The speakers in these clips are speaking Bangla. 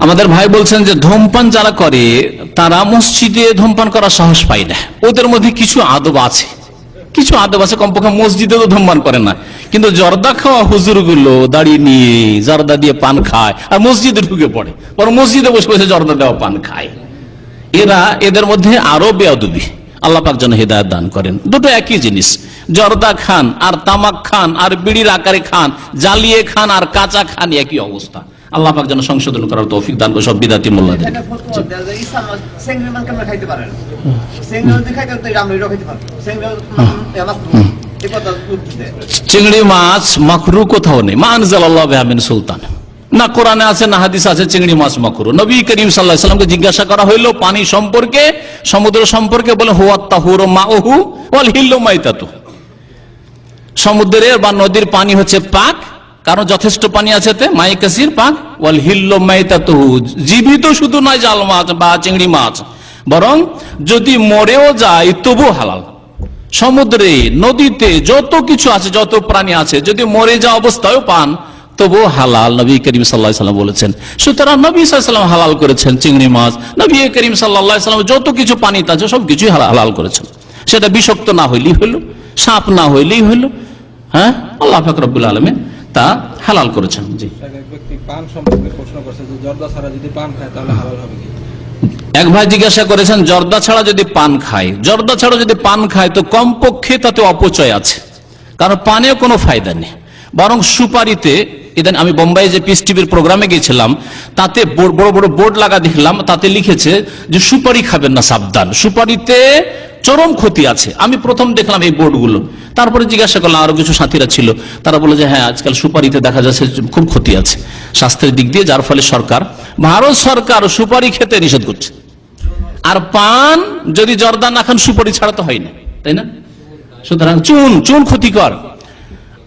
আমাদের ভাই বলছেন যে ধূমপান যারা করে, তারা মসজিদে ধূমপান করার সাহস পায় না। ওদের মধ্যে কিছু আদব আছে। কিছু আদব আছে, কমপক্ষে মসজিদে তো ধূমপান করে না। কিন্তু জর্দা খাওয়া হুজুরগুলো দাঁড়িয়ে নিয়ে জর্দা দিয়ে পান খায় আর মসজিদে ঢুকে পড়ে। বরং মসজিদে বসে বসে জর্দা দেওয়া পান খায়। এরা এদের মধ্যে আরও বেয়াদবি। আল্লাহ পাক যেন হৃদায়ত দান করেন। দুটো একই জিনিস। জর্দা খান আর তামাক খান আর বিড়ির আকারে খান জ্বালিয়ে খান আর কাঁচা খান একই অবস্থা। আল্লাহ পাক যেন সংশোধন করার তৌফিক দান করে সব বিদাতি মোল্লাদের। ইসলাম চেংড়ি মাছ মাকরু কোথাও নেই। মা আনজাল্লাহ বেহামিন সুলতান। না কোরআনে আছে না হাদিস আছে চিংড়ি মাছ মাকরু। নবী করিম সাল্লাহ সাল্লামকে জিজ্ঞাসা করা হইল পানি সম্পর্কে সমুদ্র সম্পর্কে বলে হুয়া তাহুর মা ওহু ওয়াল হিল্লু মাইতাতু। সমুদ্রের বা নদীর পানি হচ্ছে পাক কারণ যথেষ্ট পানি আছে তে মাই কাসির পাক, ওয়াল হিল্লু মাইতাতু, জীবিত শুধু নয় জাল মাছ বা চিংড়ি মাছ, বরং যদি মরেও যায় তবু হালাল। সমুদ্রে, নদীতে যত কিছু আছে, যত প্রাণী আছে, যদি মরে যাওয়া অবস্থায় পান তবু হালাল। নবী করিম সাল্লাম বলেছেন। সুতরাং নবী সাল্লাম হালাল করেছেন চিংড়ি মাছ, নবী করিম সাল্লাম যত কিছু পানিতে আছে সব কিছুই হালাল করেছেন। সেটা বিষাক্ত না হইলেই হইল, সাপ না হইলেই হইল হ্যাঁ? আল্লাহ ফাকরবুল আলমে তা হালাল করেছেন জি। এক ভাই জিজ্ঞাসা করেছেন জর্দা ছাড়া যদি পান খায় জর্দা ছাড়া যদি পান খায় তো কমপক্ষে তাতে অপচয় আছে। কারণ পানেও কোনো ফায়দা নেই। বরং সুপারিতে ইদান আমি বোম্বাই যে পিস টিভির প্রোগ্রামে গেছিলাম তাতে বড় বড় বড় বোর্ড লাগা দেখলাম তাতে লিখেছে যে সুপারি খাবেন না সাবধান। সুপারিতে চরম ক্ষতি আছে। আমি প্রথম দেখলাম এই বোর্ডগুলো। তারপরে জিজ্ঞাসা করলাম, আরও কিছু সাথীরা ছিল। তারা বলে যে হ্যাঁ আজকাল সুপারিতে দেখা যাচ্ছে খুব ক্ষতি আছে। স্বাস্থ্যের দিক দিয়ে, যার ফলে সরকার, ভারত সরকার সুপারি খেতে নিষেধ করছে। আর পান যদি জর্দা না খান, সুপারি ছাড়া তো হয় না। তাই না? সুতরাং চুন চুন ক্ষতিকর।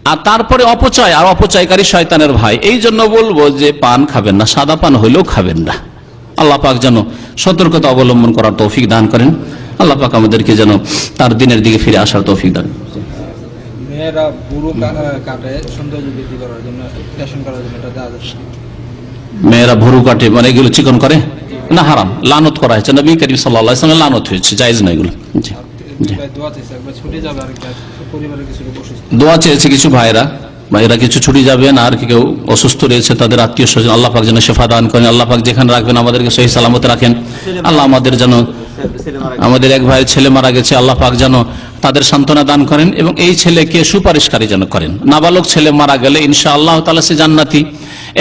আর তারপরে অপচয়, আর অপচয়কারী শয়তানের ভাই। এই জন্য বলব যে, পান খাবেন না, সাদা পান হইলেও খাবেন না। আল্লাহ পাক যেন সতর্কতা অবলম্বন করার তৌফিক দান করেন। আল্লাহ পাক আমাদেরকে যেন তার দিনের দিকে ফিরে আসার তৌফিক দান। মেয়েরা বুড়ো কা- আহ, কাটে সৌন্দর্য বৃদ্ধি করার জন্য ফ্যাশন করার জন্য এটা দেওয়া যাচ্ছে। মেয়েরা ভরু কাটে মানে এগুলো চিকন করে? না হারাম। লানত করা হয়েছে। নবী করিম সাল্লাহ ইসলামের লানত হয়েছে জায়েজ না এগুলো। দোয়া চেয়েছে কিছু ভাইরা ভাইরা কিছু ছুটি যাবেন আর কেউ অসুস্থ রয়েছে তাদের আত্মীয় স্বজন আল্লাহ পাক যেন শেফা দান করেন আল্লাহ পাক যেখানে রাখবেন আমাদেরকে সহি সালামত রাখেন। আল্লাহ আমাদের যেন আমাদের এক ভাইয়ের ছেলে মারা গেছে, আল্লাহ পাক যেন তাদের সান্ত্বনা দান করেন এবং এই ছেলেকে সুপারিশকারী যেন করেন। নাবালক ছেলে মারা গেলে ইনশা আল্লাহ তালা সে জান্নাতি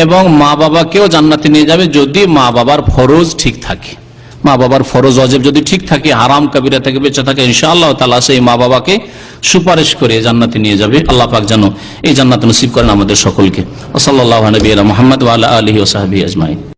এবং মা বাবাকেও জান্নাতি নিয়ে যাবে যদি মা বাবার ফরজ ঠিক থাকে। মা বাবার ফরজ অজেব যদি ঠিক থাকে, হারাম কাবিরা থেকে বেঁচে থাকে, ইনশাআল্লাহ তালা সেই মা বাবাকে সুপারিশ করে জান্নাতে নিয়ে যাবে। আল্লাহ পাক যেন এই জান্নাত নসিব করেন আমাদের সকলকে। ওসল্লাহ নবীলা মোহাম্মদ আল্লাহ আলহি ওসাহাবি আজমাইন।